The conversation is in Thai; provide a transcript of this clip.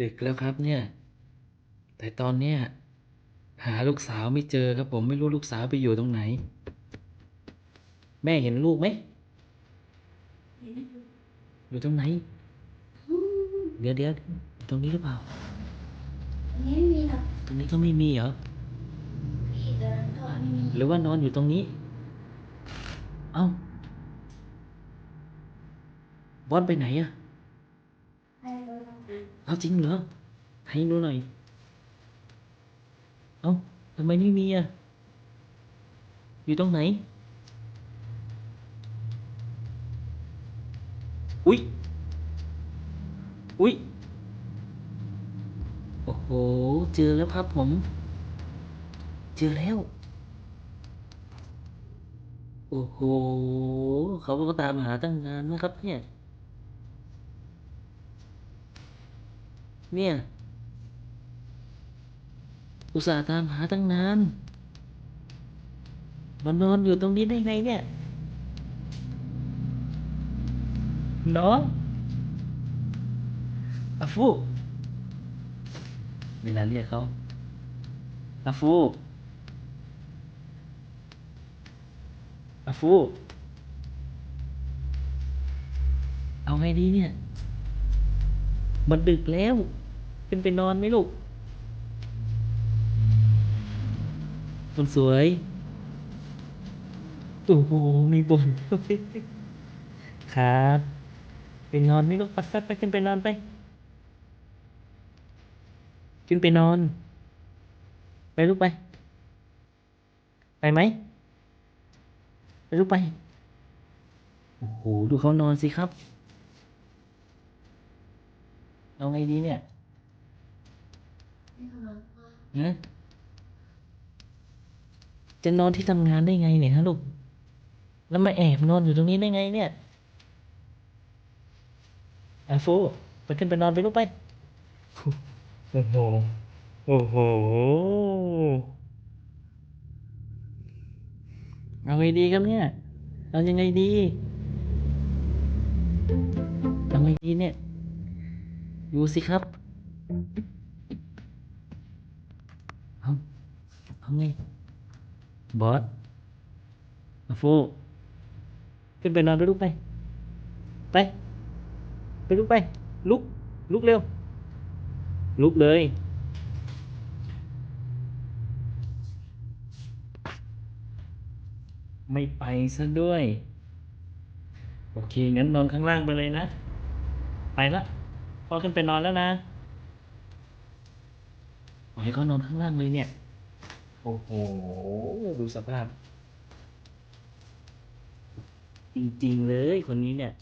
ดึกแล้วครับเนี่ย แต่ตอนเนี้ยหาลูกสาวไม่เจอครับผมไม่รู้ลูกสาวไปอยู่ตรงไหน แม่เห็นลูกไหมอยู่ตรงไหน เดี๋ยวเดี๋ยวตรงนี้หรือเปล่าอันนี้ไม่มีหรอกตรงนี้ก็ไม่มีเหรอพี่เดินก็ไม่มีหรือว่านอนอยู่ตรงนี้ เอ้าบอสไปไหนอะให้ เอาจริงเหรอให้ดูหน่อย เอ้าทำไมไม่มีอะอยู่ตรงไหน อุ๊ย อุ๊ย โอ้โห เจอแล้วครับผม เจอแล้ว โอ้โห เขาก็ตามหาตั้งนานนะครับเนี่ย เนี่ย อุตส่าห์ตามหาตั้งนานมานอนอยู่ตรงนี้ได้ไงเนี่ยน้องอาฟูเวลาเรียกเขาอาฟูอาฟู เอาไงดีเนี่ย มันดึกแล้วขึ้นไปนอนไหมลูก คนสวยโอ้โหมีบ่นครับไปนอนไหม่ลูกไปไปไปขึ้นไปนอนไป ขึ้นไปนอน ไปลูกไป ไปไหมไปลูกไป โอ้โห ดูเขานอนสิครับ เอาไงดีเนี่ยให้เขานอนก่อนฮะจะนอนที่ทำงานได้ไงเนี่ยฮะลูก แล้วมาแอบนอนอยู่ตรงนี้ได้ไงเนี่ยอาฟูไปขึ้นไปนอนไปลูกไป โอ้โห โอ้โห เอาไงดีครับเนี่ย เอายังไงดี เอาไงดีเนี่ย ดูสิครับเอาเอาไง บอสมาฟูขึ้นไปนอนไปลุกไป ไป ไปลุกไป ลุก ลุกเร็ว ลุกเลย ไม่ไปซะด้วย โอเค งั้นนอนข้างล่างไปเลยนะ ไปละ พ่อขึ้นไปนอนแล้วนะปล่อยให้เขานอนข้างล่างเลยเนี่ย โอ้โห ดูสภาพ จริงๆเลยคนนี้เนี่ย